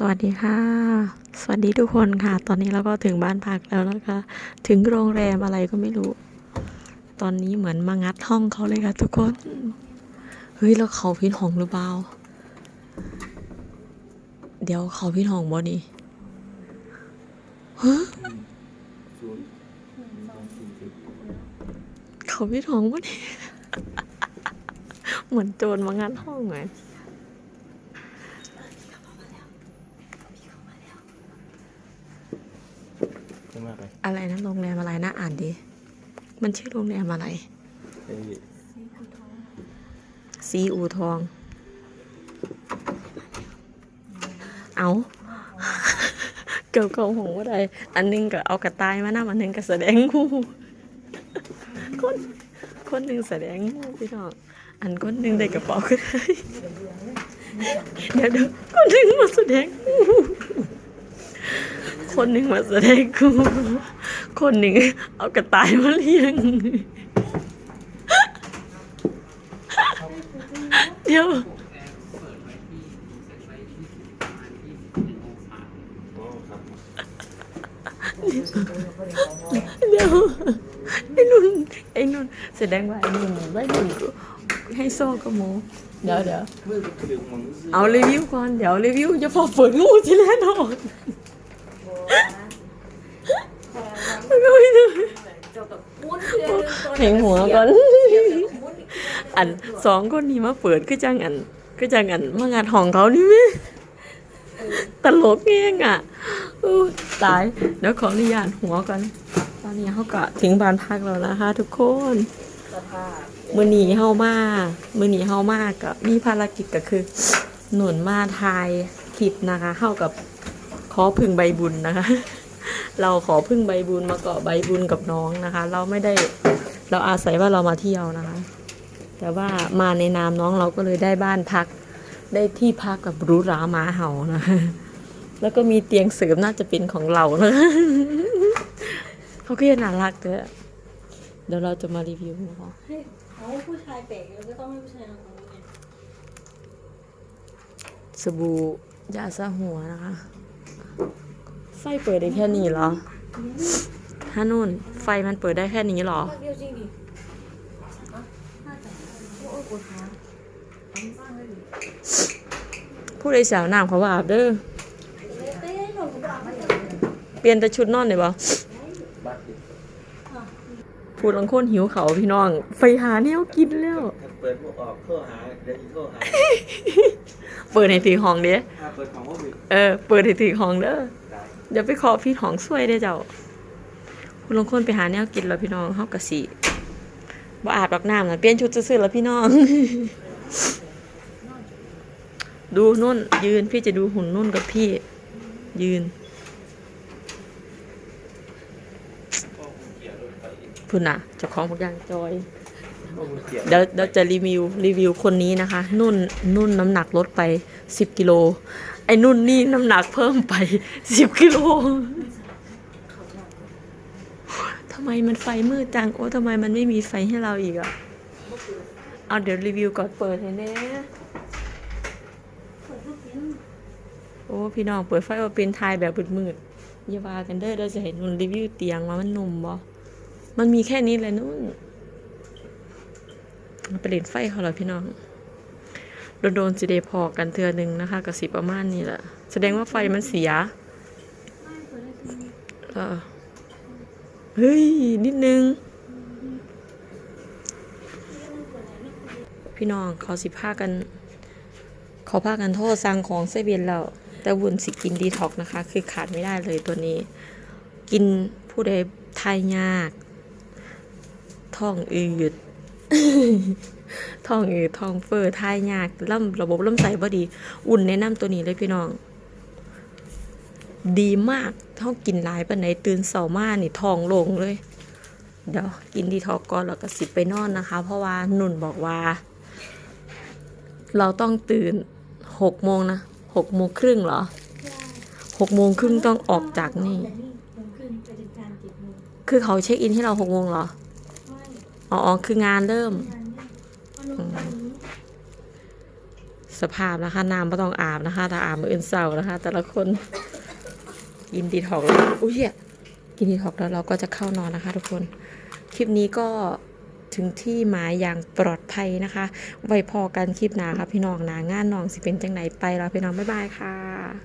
สวัสดีค่ะ สวัสดีทุกคนค่ะ ตอนนี้เราก็ถึงบ้านพักแล้วนะคะ ถึงโรงแรมอะไรก็ไม่รู้ ตอนนี้เหมือนมางัดห้องเขาเลยค่ะ ทุกคน เฮ้ย แล้วเขาพินห้องหรือเปล่า เดี๋ยวเขาพินห้องบ่นี่ฮะเขาพินห้องบ่นี่ เหมือนโจรมางัดห้องไง ขึ้นมาไปอะไรนะโรงแรมอะไรนะอ่านดิมันชื่อโรงแรมอะไรไอ้ซีอูทอง เอาเกี่ยวกับหงว่าใดอันหนึงก็เอากระต่ายมานะอันหนึงก็แสดงงูคนคนหนึ่งแสดงงูพี่น้องอันคนหนึ่งได้กระเป๋าก็ได้เดี๋ยวเดี๋ยวคนหนึ่งมาแสดงงู คนหนึ่งมาแสดงงูคนหนึ่งเอากระต่ายมาเลี้ยง เดี๋ยว เดี๋ยวไอ้นุ่นไอ้นุ่นแสดงว่าไอ้นุ่นไว้นุ่นให้โซ่กับโมเดี๋ยวเดี๋ยวเอารีวิวก่อน เดี๋ยวรีวิวจะพอเปิดงูทีแรกออ เห็นหัวก่อน อันสองคนนี้มาเปิดคือจังอันคือจังอันมางานของเขานี่ไหมตลกเงี้ยงอะตายเดี๋ยวขออนุญาตหัวก่อน ตอนนี้เขาก็ถึงบ้านพักแล้วนะคะ ทุกคนมือหนีเฮามามือหนีเฮามากก็มีภารกิจก็คือ หนุนมาทายคลิปนะคะเข้ากับ ขอพึ่งใบบุญนะคะ เราขอพึ่งใบบุญมาเกาะใบบุญกับน้องนะคะ เราไม่ได้เราอาศัยว่าเรามาเที่ยวนะคะ แต่ว่ามาในนามน้องเราก็เลยได้บ้านพัก ได้ที่พักกับหรูหราหมาเห่านะแล้วก็มีเตียงเสริมน่าจะเป็นของเรานะเขาก็ยังน่ารักเด้อเดี๋ยวเราจะมารีวิวนะคะให้เขาผู้ชายแปลกแล้วก็ต้องให้ผู้ชายทำของไงสบู่ยาสระหัวนะคะ ไฟเปิดได้แค่นี้เหรอถ้านุ่น ไฟมันเปิดได้แค่นี้เหรอ เดียวจริงดิโอ้ยปวดขาทำบ้างเลยดิผู้ใดสาวน้ำเขาว่าอาบเด้อ เต้หนูก็บอกว่าจะเปลี่ยนแต่ชุดนอนได้บ่พูดลังคนหิวเขาวพี่น้อง ไฟหาแนวกินแล้ว ถ้าเปิดพวกออกโทรหาเดี๋ยวอีกโทรหาเปิดให้ถือห้องเด้ถ้าเปิดของว่าบิดเออ เปิดให้ถือห้องเด้อ เดี๋ยวไปขอพี่ทองช่วยได้เจ้า คุณลงคนไปหาแนวกินแล้วพี่น้องเฮากะสิบ่อาบดอกน้ำนะเปลี่ยนชุดซื่อๆแล้วพี่น้อง ดูนุ่น ยืนพี่จะดูหุ่นนุ่นกับพี่ ยืนพุ่นน่ะเจ้าของพวกอย่างจอยเกลียดเดี๋ยวเดี๋ยวจะรีวิวรีวิวคนนี้นะคะ นุ่นนุ่นน้ำหนักลดไปสิบกิโล ไอ้นุ่นนี่น้ำหนักเพิ่มไปสิบกิโลทำไมมันไฟมืดจัง โอ้ทำไมมันไม่มีไฟให้เราอีกอะเอาเดี๋ยวรีวิวก่อนเปิดให้แน่โอ้พี่น้องเปิดไฟว่าเป็นทายแบบมืดๆอย่าว่ากันเด้อเราจะเห็นนุ่นรีวิวเตียงว่ามันหนุ่มบ่มันมีแค่นี้เลยนุ่นไปเล่นไฟเขาเหรอพี่น้อง โดนโดนๆสิเดพอกันเทือหนึ่งนะคะกระสิประมาณนี้แหละ แสดงว่าไฟมันเสียเฮ้ย นิดนึง พี่น้องเขาสิพากัน เขาพากันโทษสั่งของเซเว่นแล้วแต่วุนสิกินดีท็อกนะคะ คือขาดไม่ได้เลยตัวนี้ กินผู้ใดทายยาก ท้องอืด ทองเอืดท้องเฟ้อทายยากล่ำระบบล่ำไส้บ่ดี อุ่นแนะนำตัวนี้เลยพี่น้อง ดีมากเท่ากินหลายปานไหนตื่นเสาร์มานี่ทองลงเลย เดี๋ยวกินดีทอกก่อนแล้วก็สิไปนอนนะคะ เพราะว่าหนุ่นบอกว่า เราต้องตื่นหกโมงนะหกโมงครึ่งเหรอหกโมงครึ่งต้องออกจากนี่ คือเขาเช็คอินให้เราหกโมงเหรอ อ๋อคืองานเริ่ม สภาพนะคะน้ำไม่ต้องอาบนะคะแต่อาบมืออื่นเศร้านะคะ แต่ละคนกินดีท็อกแล้วอุ้ยเหี้ยกินดีท็อกแล้วเราก็จะเข้านอนนะคะ ทุกคน คลิปนี้ก็ถึงที่หมายอย่างปลอดภัยนะคะ ไว้พอกันคลิปหน้าค่ะพี่น้องหนางานน้องสิเป็นจังไหนไปแล้วพี่น้องบ๊ายบายค่ะ